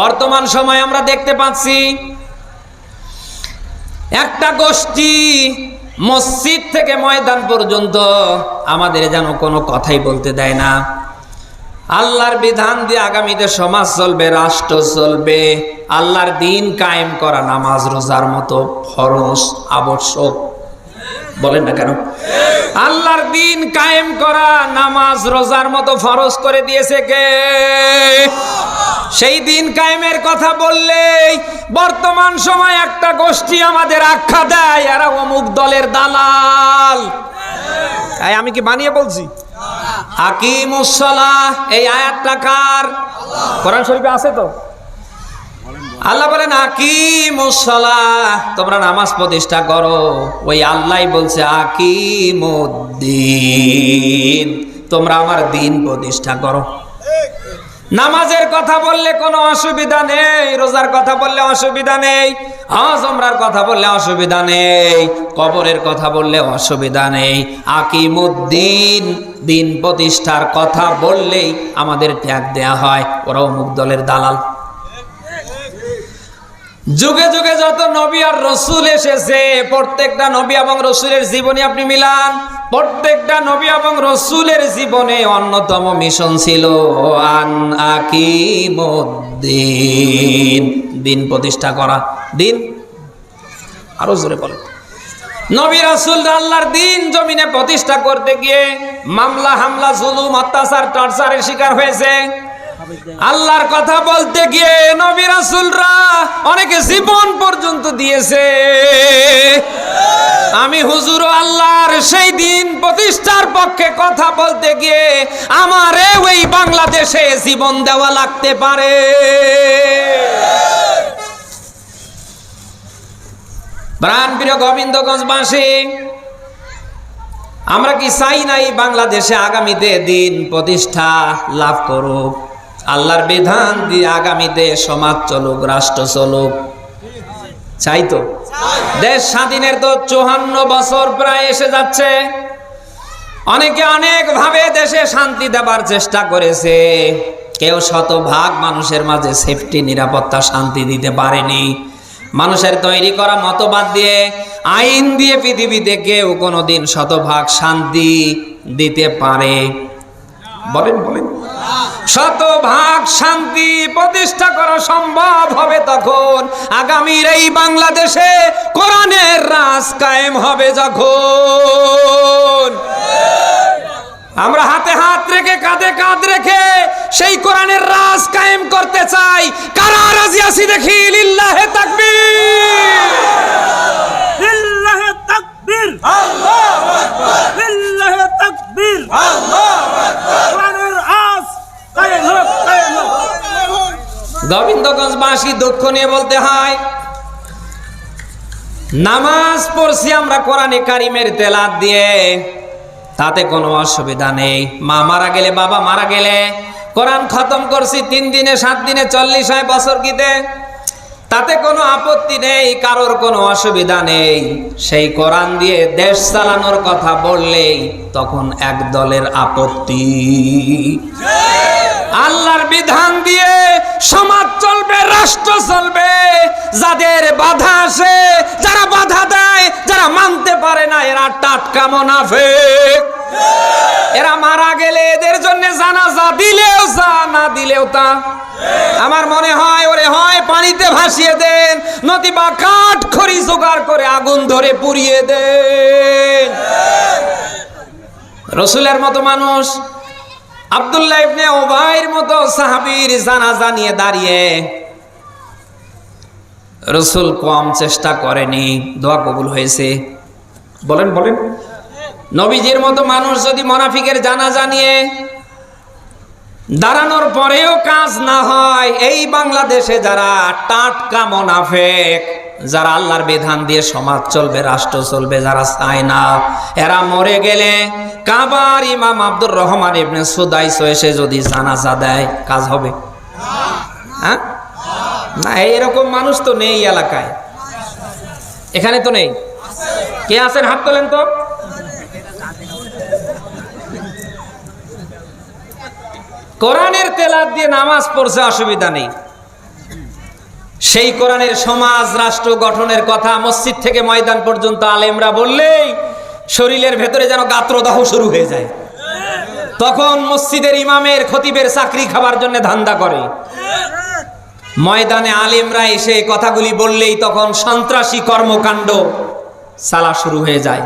বর্তমান সময় আমরা দেখতে পাচ্ছি, একটা গোষ্ঠী মসজিদ থেকে ময়দান পর্যন্ত আমাদের যেন কোনো কথাই বলতে দেয় না। আল্লাহর বিধান দিয়ে আগামীতে সমাজ চলবে, রাষ্ট্র চলবে, আল্লাহর দিন কায়েম করা নামাজ, রোজার মতো ফরস আবশ্যক। বলেন না কেন? আল্লাহর দিন কায়েম করা, নামাজ, রোজার মতো ফরজ করে দিয়েছে কে? সেই দিন কায়েমের কথা বললেই বর্তমান সময় একটা গোষ্ঠী আমাদের আখ্যা দেয়, এরা অমুক দলের দালাল। এই আমি কি বানিয়ে বলছি? আকিমুসসালাহ এই আয়াতটা কার? কোরআন শরীফে আছে তো? আল্লাহ বলেন আকিমুসসালাহ তোমরা নামাজ প্রতিষ্ঠা করো। ওই আল্লাহই বলছে, আকিমুদ্দিন, তোমরা আমার দিন প্রতিষ্ঠা করো। নামাজের কথা বললে কোনো অসুবিধা নেই, রোজার কথা বললে অসুবিধা নেই আজমরার কথা বললে অসুবিধা নেই, কবরের কথা বললে অসুবিধা নেই। আকিমুদ্দিন দিন প্রতিষ্ঠার কথা বললেই আমাদের ত্যাগ দেয়া হয়। ওরাও মুখ দলের দালাল। যুগে যুগে যত নবী আর রসুল এসেছে, প্রত্যেকটা নবী এবং রসুলের জীবনে আপনি মিলান। প্রত্যেকটা নবী এবং রসুলের জীবনে অন্যতম মিশন ছিল দিন প্রতিষ্ঠা করা। দিন? আরও জোরে বলেন। নবী রাসুল আল্লাহর দিন জমিনে প্রতিষ্ঠা করতে গিয়ে মামলা, হামলা, জুলুম, অত্যাচার, টর্চারের শিকার হয়েছে। আল্লাহর কথা বলতে গিয়ে নবী রাসুলরা অনেকে জীবন পর্যন্ত দিয়েছে। আমি হুজুর আল্লাহর সেই দিন প্রতিষ্ঠার পক্ষে কথা বলতে গিয়ে আমারে ওই বাংলাদেশে জীবন দেওয়া লাগতে পারে। প্রাণপ্রিয় গোবিন্দগঞ্জবাসী, আমরা কি চাই নাই বাংলাদেশে আগামীতে দিন প্রতিষ্ঠা লাভ করুক? আল্লাহর বিধান দিয়ে আগামীতে সমাজ চলুক, রাষ্ট্র চলুক। চাই তো? দেশ স্বাধীনের তো চুহান্ন বছর প্রায় এসে যাচ্ছে। অনেকে অনেক ভাবে দেশে শান্তি দেবার চেষ্টা করেছে। কেউ শতভাগ মানুষের মাঝে সেফটি নিরাপত্তা, শান্তি দিতে পারেনি। মানুষের তৈরি করা মতবাদ দিয়ে, আইন দিয়ে পৃথিবীতে কেউ কোনোদিন শতভাগ শান্তি দিতে পারে। বলেন বলেন। শতভাগ শান্তি প্রতিষ্ঠা করা সম্ভব হবে তখন। আগামীর এই বাংলাদেশে কোরআনের রাজ কায়েম হবে যখন। আমরা হাতে হাত রেখে, কাঁধে কাঁধ রেখে সেই কোরআনের রাজ কায়েম করতে চাই। কারা রাজি আছি দেখি লিল্লাহে তাকবীর লিল্লাহে তাকবীর লিল্লাহে তাকবীর কোরআনের আজ কায়েম হোক কায়েম হোক গোবিন্দগঞ্জবাসী দুঃখ নিয়ে বলতে হয়, নামাজ পড়ছি আমরা কোরআনে কারিমের তেলাত দিয়ে, তাতে কোনো অসুবিধা নেই। মা মারা গেলে, বাবা মারা গেলে, কোরআন খতম করছি, তিন দিনে, সাত দিনে, চল্লিশ হয় বছর গীতে। তাতে কোনো আপত্তি নেই, কারোর কোনো অসুবিধা নেই। সেই কোরআন দিয়ে দেশ চালানোর কথা বললেই তখন এক দলের আপত্তি। আল্লাহর বিধান দিয়ে সমাজ চলবে, রাষ্ট্র চলবে। যাদের বাধা আসে, যারা বাধা দেয়, যারা মানতে পারে না, এরা টাটকা মোনাফেক। এরা মারা গেলে এদের জন্য জানাজা দিলেও যা, না দিলেও তা। আমার মনে হয়, ওরে হয়, পানিতে ভাসিয়ে দেন নতুবা কাঠ খড়ি জোগাড় করে আগুন ধরে পুড়িয়ে দেন। রসুলের মতো মানুষ আব্দুল্লাহ ইবনে ওবাইর মতো সাহাবীর জানাজা নিয়ে দাঁড়িয়ে রসুল কম চেষ্টা করেনি, দোয়া কবুল হয়েছে। বলেন বলেন। নবীজির মতো মানুষ যদি মোনাফিকের জানাজা নিয়ে দাঁড়ানোর পরেও কাজ না হয়, এই বাংলাদেশে যারা টাটকা মোনাফেক যারা আল্লাহর বিধান দিয়ে সমাজ চলবে, রাষ্ট্র চলবে, যারা চায় না, এরা মরে গেলে কাবার ইমাম আব্দুর রহমান ইবনে সুদাইস এসে যদি জানাজা দেয়, কাজ হবে? হ্যাঁ? না এরকম মানুষ তো নেই এলাকায়। এখানে তো নেই। কে আছেন? হাত তোলেন তো। কোরআনের তেলাত দিয়ে নামাজ পড়ছে, অসুবিধা নেই। সেই কোরআনের সমাজ, রাষ্ট্র গঠনের কথা মসজিদ থেকে ময়দান পর্যন্ত আলেমরা বললেই শরীরের ভেতরে যেন গাত্রদাহ শুরু হয়ে যায়। তখন মসজিদের ইমামের খতিবের চাকরি খাবার জন্য ধান্দা করে। ময়দানে আলেমরা এসে কথাগুলি বললেই তখন সন্ত্রাসী কর্মকাণ্ড চালা শুরু হয়ে যায়।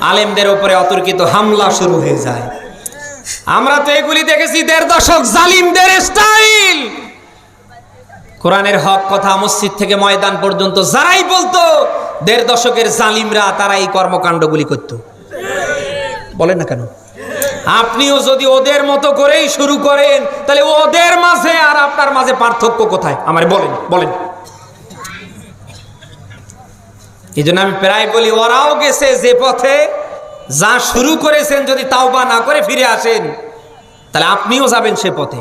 আলেমদের উপরে অতর্কিত হামলা শুরু হয়ে যায়। আমরা তো এগুলি দেখেছি দেড় দশক জালিমদের স্টাইল। কোরআনের হক কথা মসজিদ থেকে ময়দান পর্যন্ত যারাই বলতো, দেড় দশকের জালিমরা তারা এই কর্মকাণ্ডগুলি করত। বলেন না কেন? আপনিও যদি ওদের মতো করেই শুরু করেন, তাহলে ওদের মাঝে আর আপনার মাঝে পার্থক্য কোথায়? আমার বলেন বলেন। এই জন্য আমি প্রায় বলি, ওরাও গেছে যে পথে, যা শুরু করেছেন যদি তাওবা না করে ফিরে আসেন, তাহলে আপনিও যাবেন সে পথে।